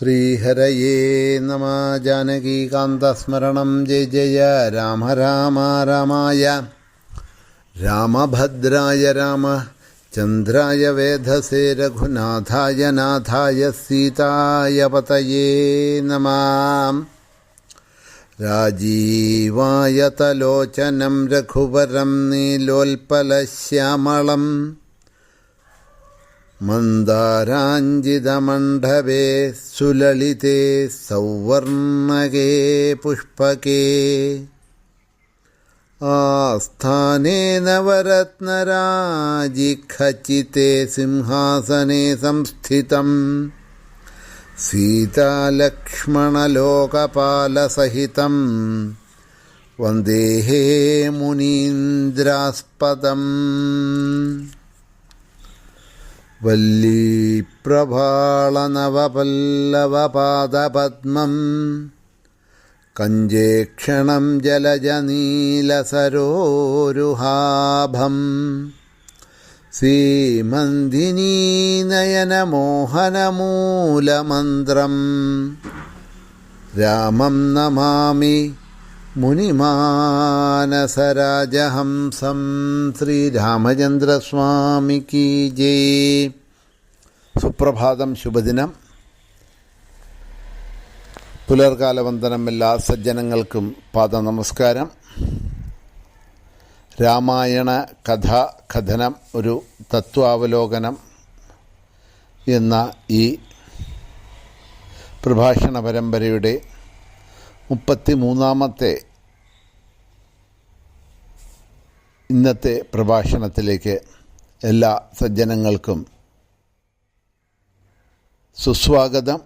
श्रीहरये नम। जानकीकान्तस्मरणं जय जय। राम राम रामाय। रामभद्राय रामचन्द्राय वेधसे रघुनाथाय नाथाय सीताय पतये नमः। राजीवायतलोचनं रघुवरं नीलोल्पलश्यामलम्। मन्दाराञ्जितमण्डपे सुललिते सौवर्णगे पुष्पके। आस्थाने नवरत्नराजिखचिते सिंहासने संस्थितम्। सीतालक्ष्मणलोकपालसहितं वन्देहे मुनीन्द्रास्पदम्। വല്ലീപ്രഭാളനവപല്ലവപാദപദ്മം കഞ്ചേക്ഷണം ജലജനീലസരോരുഹാഭം സീമന്ദിനീനയനമോഹനമൂലമന്ത്രം രാമം നമാമി മുനിമാനസരാജഹംസം ശ്രീരാമചന്ദ്രസ്വാമിക്ക് ജയ് സുപ്രഭാതം ശുഭദിനം പുലർകാലവന്ദനം എല്ലാ സജ്ജനങ്ങൾക്കും പാദ നമസ്കാരം രാമായണ കഥ കഥനം ഒരു തത്വാവലോകനം എന്ന ഈ പ്രഭാഷണ പരമ്പരയുടെ മുപ്പത്തി മൂന്നാമത്തെ ഇന്നത്തെ പ്രഭാഷണത്തിലേക്ക് എല്ലാ സജ്ജനങ്ങൾക്കും സുസ്വാഗതം.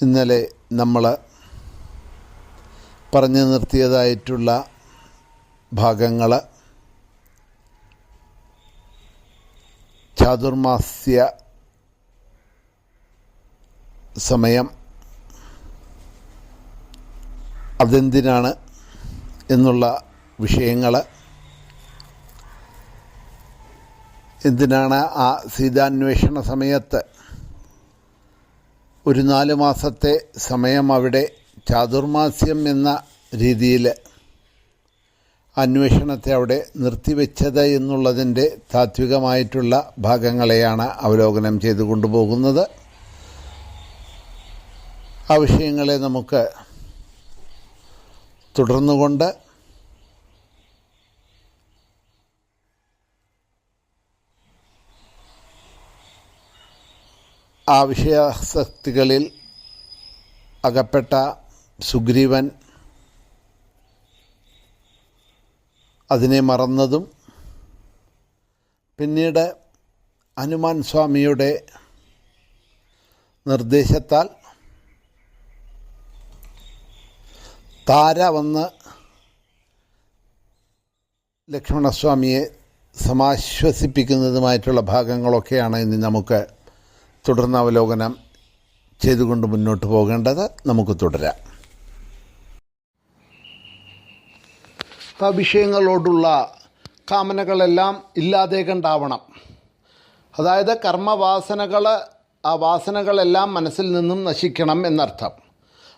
ഇന്നലെ നമ്മൾ പറഞ്ഞു നിർത്തിയതായിട്ടുള്ള ഭാഗങ്ങൾ ചാതുർമാസ്യ സമയം അതെന്തിനാണ് എന്നുള്ള വിഷയങ്ങൾ എന്തിനാണ് ആ സീതാന്വേഷണ സമയത്ത് ഒരു നാല് മാസത്തെ സമയം അവിടെ ചാതുർമാസ്യം എന്ന രീതിയിൽ അന്വേഷണത്തെ അവിടെ നിർത്തിവെച്ചത് എന്നുള്ളതിന്റെ താത്വികമായിട്ടുള്ള ഭാഗങ്ങളെയാണ് അവലോകനം ചെയ്തു കൊണ്ടുപോകുന്നത്. ആ വിഷയങ്ങളെ നമുക്ക് തുടർന്നുകൊണ്ട് ആ വിഷയാസക്തികളിൽ അകപ്പെട്ട സുഗ്രീവൻ അതിനെ മറന്നതും പിന്നീട് ഹനുമാൻ സ്വാമിയുടെ നിർദ്ദേശത്താൽ താര വന്ന് ലക്ഷ്മണസ്വാമിയെ സമാശ്വസിപ്പിക്കുന്നതുമായിട്ടുള്ള ഭാഗങ്ങളൊക്കെയാണ് ഇനി നമുക്ക് തുടർന്ന് അവലോകനം ചെയ്തുകൊണ്ട് മുന്നോട്ട് പോകേണ്ടത്. നമുക്ക് തുടരാം. വിഷയങ്ങളോടുള്ള കാമനകളെല്ലാം ഇല്ലാതെ കണ്ടാവണം. അതായത് കർമ്മവാസനകൾ ആ വാസനകളെല്ലാം മനസ്സിൽ നിന്നും നശിക്കണം എന്നർത്ഥം.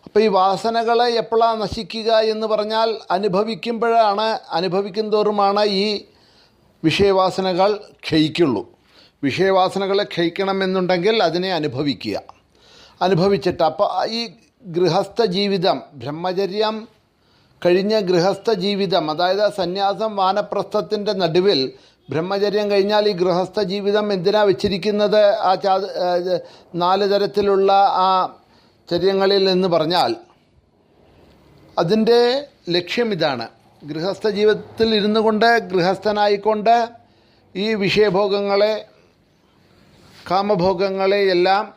അപ്പോൾ ഈ വാസനകളെ എപ്പോഴാണ് നശിക്കുക എന്ന് പറഞ്ഞാൽ അനുഭവിക്കുമ്പോഴാണ് അനുഭവിക്കും തോറുമാണ് ഈ വിഷയവാസനകൾ ക്ഷയിക്കുള്ളൂ. വിഷയവാസനകളെ ക്ഷയിക്കണമെന്നുണ്ടെങ്കിൽ അതിനെ അനുഭവിക്കുക. അനുഭവിച്ചിട്ട് അപ്പോൾ ഈ ഗൃഹസ്ഥ ജീവിതം ബ്രഹ്മചര്യം കഴിഞ്ഞ ഗൃഹസ്ഥ ജീവിതം അതായത് സന്യാസം വാനപ്രസ്ഥത്തിന്റെ നടുവിൽ ബ്രഹ്മചര്യം കഴിഞ്ഞാൽ ഈ ഗൃഹസ്ഥ ജീവിതം എന്തിനാ വെച്ചിരിക്കുന്നത്? ആ നാല് തരത്തിലുള്ള ആ ചര്യങ്ങളിൽ എന്ന് പറഞ്ഞാൽ അതിന്റെ ലക്ഷ്യം ഇതാണ്. ഗൃഹസ്ഥ ജീവിതത്തിൽ ഇരുന്നു കൊണ്ട് ഗൃഹസ്ഥനായിക്കൊണ്ട് ഈ വിഷയഭോഗങ്ങളെ കാമഭോഗങ്ങളെയെല്ലാം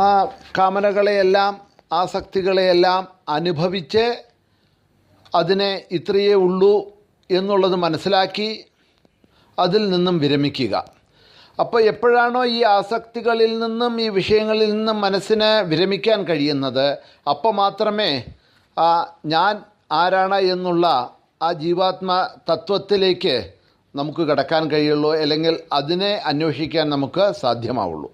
ആ കാമനകളെയെല്ലാം ആസക്തികളെയെല്ലാം അനുഭവിച്ച് അതിനെ ഇത്രയേ ഉള്ളൂ എന്നുള്ളത് മനസ്സിലാക്കി അതിൽ നിന്നും വിരമിക്കുക. അപ്പോൾ എപ്പോഴാണോ ഈ ആസക്തികളിൽ നിന്നും ഈ വിഷയങ്ങളിൽ നിന്നും മനസ്സിനെ വിരമിക്കാൻ കഴിയുന്നത് അപ്പോൾ മാത്രമേ ഞാൻ ആരാണ് എന്നുള്ള ആ ജീവാത്മ തത്വത്തിലേക്ക് നമുക്ക് കിടക്കാൻ കഴിയുള്ളൂ അല്ലെങ്കിൽ അതിനെ അന്വേഷിക്കാൻ നമുക്ക് സാധ്യമാവുള്ളൂ.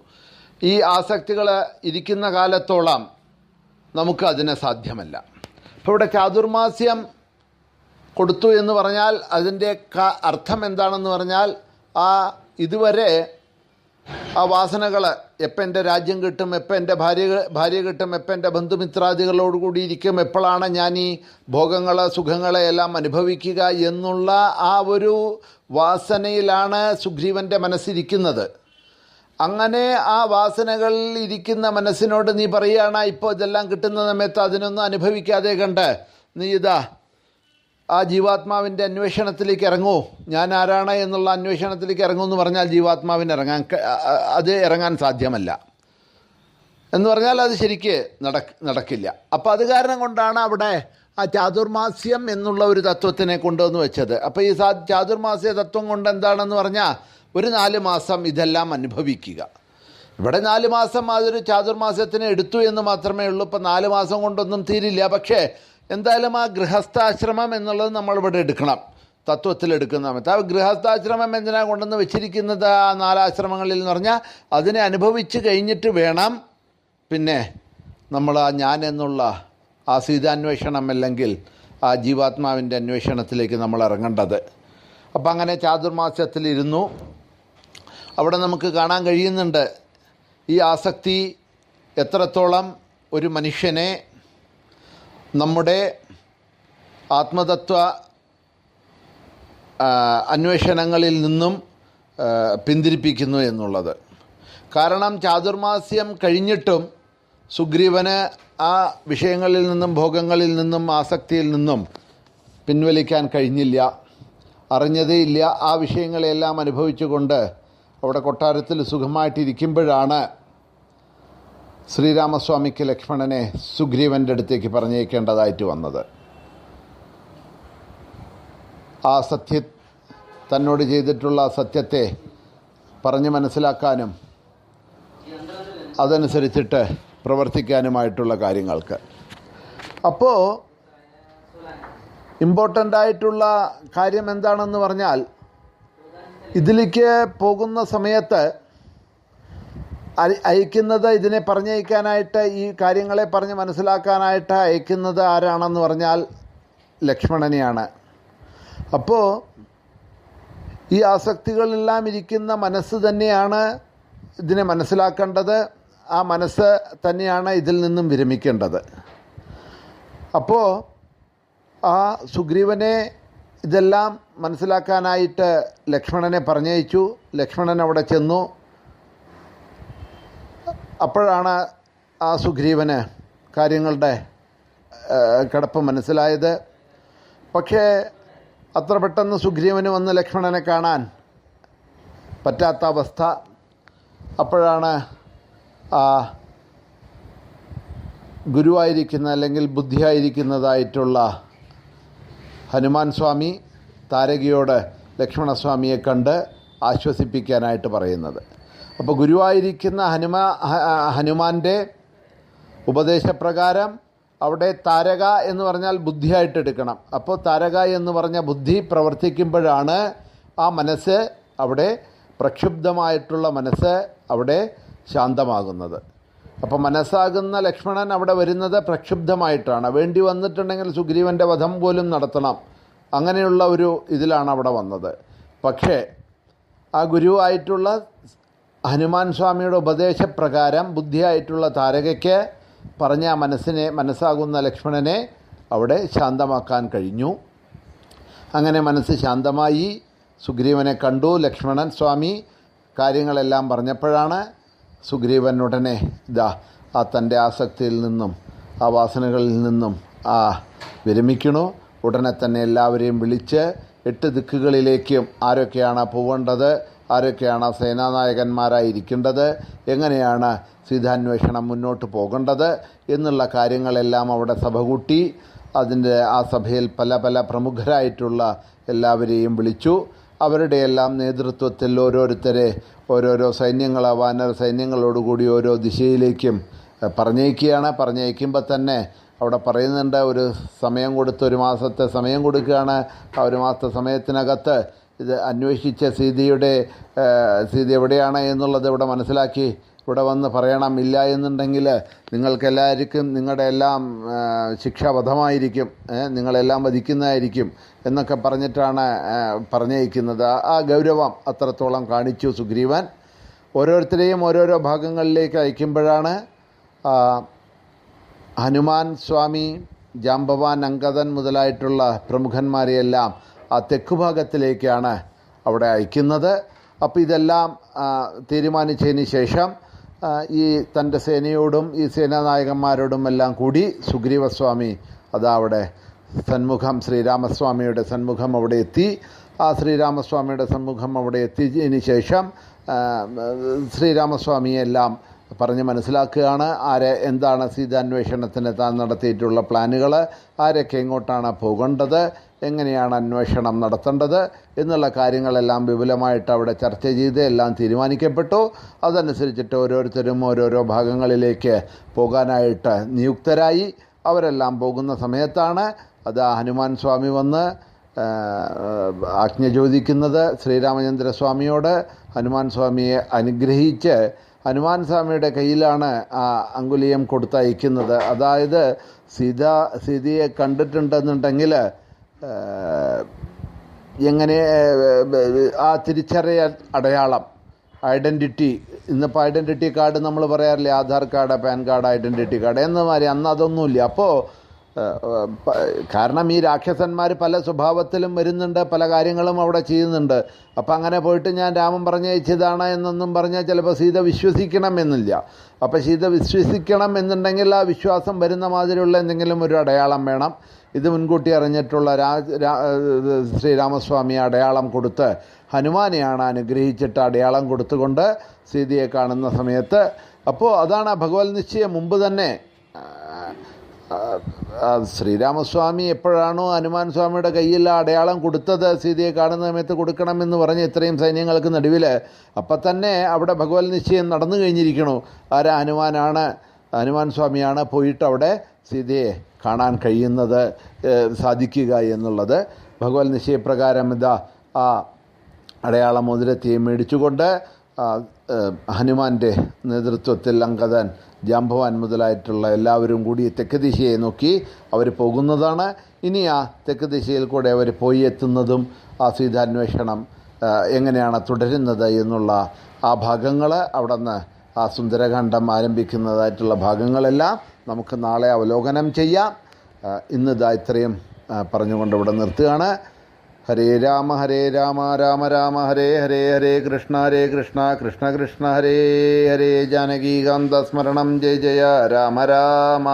ഈ ആസക്തികൾ ഇരിക്കുന്ന കാലത്തോളം നമുക്ക് അതിനെ സാധ്യമല്ല. അപ്പോൾ ഇവിടെ ചാതുർമാസ്യം കൊടുത്തു എന്ന് പറഞ്ഞാൽ അതിന്റെ അർത്ഥം എന്താണെന്ന് പറഞ്ഞാൽ ആ ഇതുവരെ ആ വാസനകൾ എപ്പോൾ എന്റെ രാജ്യം കിട്ടും എപ്പോൾ എന്റെ ഭാര്യ ഭാര്യ കിട്ടും എപ്പോൾ എന്റെ ബന്ധുമിത്രാദികളോടുകൂടി ഇരിക്കും എപ്പോഴാണ് ഞാൻ ഈ ഭോഗങ്ങളെ സുഖങ്ങളെ എല്ലാം അനുഭവിക്കുക എന്നുള്ള ആ ഒരു വാസനയിലാണ് സുഗ്രീവന്റെ മനസ്സിരിക്കുന്നത്. അങ്ങനെ ആ വാസനകളിൽ ഇരിക്കുന്ന മനസ്സിനോട് നീ പറയുകയാണ് ഇപ്പോൾ ഇതെല്ലാം കിട്ടുന്ന സമയത്ത് അതിനൊന്നും അനുഭവിക്കാതെ കണ്ട് നീ ഇതാ ആ ജീവാത്മാവിന്റെ അന്വേഷണത്തിലേക്ക് ഇറങ്ങൂ. ഞാൻ ആരാണ് എന്നുള്ള അന്വേഷണത്തിലേക്ക് ഇറങ്ങുമെന്ന് പറഞ്ഞാൽ ജീവാത്മാവിന് ഇറങ്ങാൻ അത് ഇറങ്ങാൻ സാധ്യമല്ല. എന്ന് പറഞ്ഞാൽ അത് ശരിക്ക് നടക്ക് നടക്കില്ല. അപ്പോൾ അത് കാരണം കൊണ്ടാണ് അവിടെ ആ ചാതുർമാസ്യം എന്നുള്ള ഒരു തത്വത്തിനെ കൊണ്ടുവന്ന് വെച്ചത്. അപ്പോൾ ഈ സാ ചാതുർമാസ്യ തത്വം കൊണ്ട് എന്താണെന്ന് പറഞ്ഞാൽ ഒരു നാല് മാസം ഇതെല്ലാം അനുഭവിക്കുക. ഇവിടെ നാല് മാസം അതൊരു ചാതുർമാസത്തിന് എടുത്തു എന്ന് മാത്രമേ ഉള്ളൂ. ഇപ്പം നാല് മാസം കൊണ്ടൊന്നും തീരില്ല. പക്ഷേ എന്തായാലും ആ ഗൃഹസ്ഥാശ്രമം എന്നുള്ളത് നമ്മളിവിടെ എടുക്കണം. തത്വത്തിൽ എടുക്കുന്ന സമയത്ത്. ആ ഗൃഹസ്ഥാശ്രമം എന്തിനാ കൊണ്ടുവന്ന് വെച്ചിരിക്കുന്നത്? ആ നാലാശ്രമങ്ങളിൽ എന്ന് പറഞ്ഞാൽ അതിനെ അനുഭവിച്ച് കഴിഞ്ഞിട്ട് വേണം പിന്നെ നമ്മൾ ആ ഞാൻ എന്നുള്ള ആ സീതാന്വേഷണം അല്ലെങ്കിൽ ആ ജീവാത്മാവിന്റെ അന്വേഷണത്തിലേക്ക് നമ്മൾ ഇറങ്ങേണ്ടത്. അപ്പം അങ്ങനെ ചാതുർമാസ്യത്തിലിരുന്നു അവിടെ നമുക്ക് കാണാൻ കഴിയുന്നുണ്ട് ഈ ആസക്തി എത്രത്തോളം ഒരു മനുഷ്യനെ നമ്മുടെ ആത്മതത്വ അന്വേഷണങ്ങളിൽ നിന്നും പിന്തിരിപ്പിക്കുന്നു എന്നുള്ളത്. കാരണം ചാതുർമാസ്യം കഴിഞ്ഞിട്ടും സുഗ്രീവന് ആ വിഷയങ്ങളിൽ നിന്നും ഭോഗങ്ങളിൽ നിന്നും ആസക്തിയിൽ നിന്നും പിൻവലിക്കാൻ കഴിഞ്ഞില്ല. അറിഞ്ഞതേ ഇല്ല. ആ വിഷയങ്ങളെല്ലാം അനുഭവിച്ചുകൊണ്ട് അവിടെ കൊട്ടാരത്തിൽ സുഖമായിട്ടിരിക്കുമ്പോഴാണ് ശ്രീരാമസ്വാമിക്ക് ലക്ഷ്മണനെ സുഗ്രീവന്റെ അടുത്തേക്ക് പറഞ്ഞേക്കേണ്ടതായിട്ട് വന്നത്. ആ സത്യ തന്നോട് ചെയ്തിട്ടുള്ള സത്യത്തെ പറഞ്ഞ് മനസ്സിലാക്കാനും അതനുസരിച്ചിട്ട് പ്രവർത്തിക്കാനുമായിട്ടുള്ള കാര്യങ്ങൾക്ക്. അപ്പോൾ ഇമ്പോർട്ടന്റ് ആയിട്ടുള്ള കാര്യം എന്താണെന്ന് പറഞ്ഞാൽ ഇതിലേക്ക് പോകുന്ന സമയത്ത് അയക്കുന്നത് ഇതിനെ പറഞ്ഞയക്കാനായിട്ട് ഈ കാര്യങ്ങളെ പറഞ്ഞ് മനസ്സിലാക്കാനായിട്ട് അയക്കുന്നത് ആരാണെന്ന് പറഞ്ഞാൽ ലക്ഷ്മണനെയാണ്. അപ്പോൾ ഈ ആസക്തികളെല്ലാം ഇരിക്കുന്ന മനസ്സ് തന്നെയാണ് ഇതിനെ മനസ്സിലാക്കേണ്ടത്. ആ മനസ്സ് തന്നെയാണ് ഇതിൽ നിന്നും വിരമിക്കേണ്ടത്. അപ്പോൾ ആ സുഗ്രീവനെ ഇതെല്ലാം മനസ്സിലാക്കാനായിട്ട് ലക്ഷ്മണനെ പറഞ്ഞയച്ചു. ലക്ഷ്മണൻ അവിടെ ചെന്നു. അപ്പോഴാണ് ആ സുഗ്രീവന് കാര്യങ്ങളുടെ കിടപ്പ് മനസ്സിലായത്. പക്ഷേ അത്ര പെട്ടെന്ന് സുഗ്രീവന് വന്ന് ലക്ഷ്മണനെ കാണാൻ പറ്റാത്ത അവസ്ഥ. അപ്പോഴാണ് ആ ഗുരുവായിരിക്കുന്ന അല്ലെങ്കിൽ ബുദ്ധിയായിരിക്കുന്നതായിട്ടുള്ള ഹനുമാൻ സ്വാമി താരകയോട് ലക്ഷ്മണസ്വാമിയെ കണ്ട് ആശ്വസിപ്പിക്കാനായിട്ട് പറയുന്നത്. അപ്പോൾ ഗുരുവായിരിക്കുന്ന ഹനുമാ ഹനുമാന്റെ ഉപദേശപ്രകാരം അവിടെ താരക എന്ന് പറഞ്ഞാൽ ബുദ്ധിയായിട്ട് എടുക്കണം. അപ്പോൾ താരക എന്ന് പറഞ്ഞ ബുദ്ധി പ്രവർത്തിക്കുമ്പോഴാണ് ആ മനസ്സ് അവിടെ പ്രക്ഷുബ്ധമായിട്ടുള്ള മനസ്സ് അവിടെ ശാന്തമാകുന്നത്. അപ്പോൾ മനസ്സാകുന്ന ലക്ഷ്മണൻ അവിടെ വരുന്നത് പ്രക്ഷുബ്ധമായിട്ടാണ്. വേണ്ടി വന്നിട്ടുണ്ടെങ്കിൽ സുഗ്രീവന്റെ വധം പോലും നടത്തണം. അങ്ങനെയുള്ള ഒരു ഇതിലാണ് അവിടെ വന്നത്. പക്ഷേ ആ ഗുരുവായിട്ടുള്ള ഹനുമാൻ സ്വാമിയുടെ ഉപദേശപ്രകാരം ബുദ്ധിയായിട്ടുള്ള താരകയ്ക്ക് പറഞ്ഞ മനസ്സിനെ മനസ്സാകുന്ന ലക്ഷ്മണനെ അവിടെ ശാന്തമാക്കാൻ കഴിഞ്ഞു. അങ്ങനെ മനസ്സ് ശാന്തമായി. സുഗ്രീവനെ കണ്ടു. ലക്ഷ്മണൻ സ്വാമി കാര്യങ്ങളെല്ലാം പറഞ്ഞപ്പോഴാണ് സുഗ്രീവൻ ഉടനെ ഇതാ ആ തന്റെ ആസക്തിയിൽ നിന്നും ആ വാസനകളിൽ നിന്നും ആ വിരമിക്കണു. ഉടനെ തന്നെ എല്ലാവരെയും വിളിച്ച് എട്ട് ദിക്കുകളിലേക്കും ആരൊക്കെയാണ് പോവേണ്ടത് ആരൊക്കെയാണ് സേനാനായകന്മാരായിരിക്കേണ്ടത്? എങ്ങനെയാണ് സ്ഥിതാന്വേഷണം മുന്നോട്ട് പോകേണ്ടത്? എന്നുള്ള കാര്യങ്ങളെല്ലാം അവിടെ സഭ കൂട്ടി. അതിന്റെ ആ സഭയിൽ പല പല പ്രമുഖരായിട്ടുള്ള എല്ലാവരെയും വിളിച്ചു. അവരുടെ എല്ലാം നേതൃത്വത്തിൽ ഓരോരുത്തരെ ഓരോരോ സൈന്യങ്ങൾ വാനര സൈന്യങ്ങളോടുകൂടി ഓരോ ദിശയിലേക്കും പറഞ്ഞയക്കുകയാണ്. പറഞ്ഞയക്കുമ്പോൾ തന്നെ അവിടെ പറയുന്നുണ്ട് ഒരു സമയം കൊടുത്ത് ഒരു മാസത്തെ സമയം കൊടുക്കുകയാണ്. ആ ഒരു മാസത്തെ സമയത്തിനകത്ത് ഇത് അന്വേഷിച്ച സീതയുടെ സീത എവിടെയാണ് എന്നുള്ളത് ഇവിടെ മനസ്സിലാക്കി ഇവിടെ വന്ന് പറയണം. ഇല്ല എന്നുണ്ടെങ്കിൽ നിങ്ങൾക്കെല്ലാവർക്കും നിങ്ങളുടെ എല്ലാം ശിക്ഷാബദ്ധമായിരിക്കും നിങ്ങളെല്ലാം വധിക്കുന്നതായിരിക്കും എന്നൊക്കെ പറഞ്ഞിട്ടാണ് പറഞ്ഞയക്കുന്നത്. ആ ഗൗരവം അത്രത്തോളം കാണിച്ചു സുഗ്രീവൻ. ഓരോരുത്തരെയും ഓരോരോ ഭാഗങ്ങളിലേക്ക് അയക്കുമ്പോഴാണ് ഹനുമാൻ സ്വാമി ജാംബവാൻ അങ്കദൻ മുതലായിട്ടുള്ള പ്രമുഖന്മാരെയെല്ലാം ആ തെക്ക് ഭാഗത്തിലേക്കാണ് അവിടെ അയക്കുന്നത്. അപ്പോൾ ഇതെല്ലാം തീരുമാനിച്ചതിന് ശേഷം ഈ തന്റെ സേനയോടും ഈ സേനാനായകന്മാരോടും എല്ലാം കൂടി സുഗ്രീവസ്വാമി അതാ അവിടെ സന്മുഖം ശ്രീരാമസ്വാമിയുടെ സന്മുഖം അവിടെ എത്തി. ആ ശ്രീരാമസ്വാമിയുടെ സന്മുഖം അവിടെ എത്തിയതിന് ശേഷം ശ്രീരാമസ്വാമിയെല്ലാം പറഞ്ഞ് മനസ്സിലാക്കുകയാണ് ആരെ എന്താണ് സീതാന്വേഷണത്തിന് താൻ നടത്തിയിട്ടുള്ള പ്ലാനുകൾ ആരൊക്കെ എങ്ങോട്ടാണ് പോകേണ്ടത് എങ്ങനെയാണ് അന്വേഷണം നടത്തേണ്ടത് എന്നുള്ള കാര്യങ്ങളെല്ലാം വിപുലമായിട്ട് അവിടെ ചർച്ച ചെയ്ത് എല്ലാം തീരുമാനിക്കപ്പെട്ടു. അതനുസരിച്ചിട്ട് ഓരോരുത്തരും ഓരോരോ ഭാഗങ്ങളിലേക്ക് പോകാനായിട്ട് നിയുക്തരായി. അവരെല്ലാം പോകുന്ന സമയത്താണ് അത് ഹനുമാൻ സ്വാമി വന്ന് ആജ്ഞ ചോദിക്കുന്നത് ശ്രീരാമചന്ദ്രസ്വാമിയോട്. ഹനുമാൻ സ്വാമിയെ അനുഗ്രഹിച്ച് ഹനുമാൻ സ്വാമിയുടെ കയ്യിലാണ് ആ അങ്കുലിയം കൊടുത്തയക്കുന്നത്. അതായത് സീത സീതയെ കണ്ടിട്ടുണ്ടെന്നുണ്ടെങ്കിൽ എങ്ങനെ ആ തിരിച്ചറിയൽ അടയാളം ഐഡന്റിറ്റി ഇന്നിപ്പോൾ ഐഡന്റിറ്റി കാർഡ് നമ്മൾ പറയാറില്ലേ Aadhaar card PAN card identity card എന്ന മാതിരി അന്ന് അതൊന്നുമില്ല. അപ്പോൾ കാരണം ഈ രാക്ഷസന്മാർ പല സ്വഭാവത്തിലും വരുന്നുണ്ട് പല കാര്യങ്ങളും അവിടെ ചെയ്യുന്നുണ്ട്. അപ്പം അങ്ങനെ പോയിട്ട് ഞാൻ രാമൻ പറഞ്ഞയച്ചതാണ് എന്നൊന്നും പറഞ്ഞാൽ ചിലപ്പോൾ സീത വിശ്വസിക്കണം എന്നില്ല. അപ്പോൾ സീത വിശ്വസിക്കണം എന്നുണ്ടെങ്കിൽ ആ വിശ്വാസം വരുന്ന മാതിരിയുള്ള എന്തെങ്കിലും ഒരു അടയാളം വേണം. ഇത് മുൻകൂട്ടി അറിഞ്ഞിട്ടുള്ള ശ്രീരാമസ്വാമി അടയാളം കൊടുത്ത് ഹനുമാനെയാണ് അനുഗ്രഹിച്ചിട്ട് അടയാളം കൊടുത്തുകൊണ്ട് സീതയെ കാണുന്ന സമയത്ത്. അപ്പോൾ അതാണ് ഭഗവത് നിശ്ചയം. മുമ്പ് തന്നെ ശ്രീരാമസ്വാമി എപ്പോഴാണോ ഹനുമാൻ സ്വാമിയുടെ കയ്യിൽ അടയാളം കൊടുത്തത് സീതയെ കാണുന്ന സമയത്ത് കൊടുക്കണമെന്ന് പറഞ്ഞ് ഇത്രയും സൈന്യങ്ങൾക്ക് നടുവിൽ അപ്പം തന്നെ അവിടെ ഭഗവത് നിശ്ചയം നടന്നു കഴിഞ്ഞിരിക്കണു. ആരാ ഹനുമാനാണ് ഹനുമാൻ സ്വാമിയാണ് പോയിട്ട് അവിടെ സീതയെ കാണാൻ കഴിയുന്നത് സാധിക്കുക എന്നുള്ളത്. ഭഗവത് നിശ്ചയപ്രകാരം ഇതാ ആ അടയാള മോതിരത്തെ മേടിച്ചുകൊണ്ട് ഹനുമാന്റെ നേതൃത്വത്തിൽ അങ്കദൻ ജാംബവാൻ മുതലായിട്ടുള്ള എല്ലാവരും കൂടി തെക്ക് ദിശയെ നോക്കി അവർ പോകുന്നതാണ്. ഇനി ആ തെക്ക് ദിശയിൽ കൂടെ അവർ പോയി എത്തുന്നതും ആ സീതാന്വേഷണം എങ്ങനെയാണ് തുടരുന്നത് എന്നുള്ള ആ ഭാഗങ്ങൾ അവിടെ നിന്ന് ആ സുന്ദരകാന്ഡം ആരംഭിക്കുന്നതായിട്ടുള്ള ഭാഗങ്ങളെല്ലാം നമുക്ക് നാളെ അവലോകനം ചെയ്യാം. ഇന്നിതാ ഇത്രയും പറഞ്ഞുകൊണ്ട് ഇവിടെ നിർത്തുകയാണ്. हरे राम हरे राम राम राम, हरे हरे हरे कृष्ण हरे कृष्ण कृष्ण कृष्ण, हरे हरे। जानकी कान्त स्मरण जय जय, राम राम।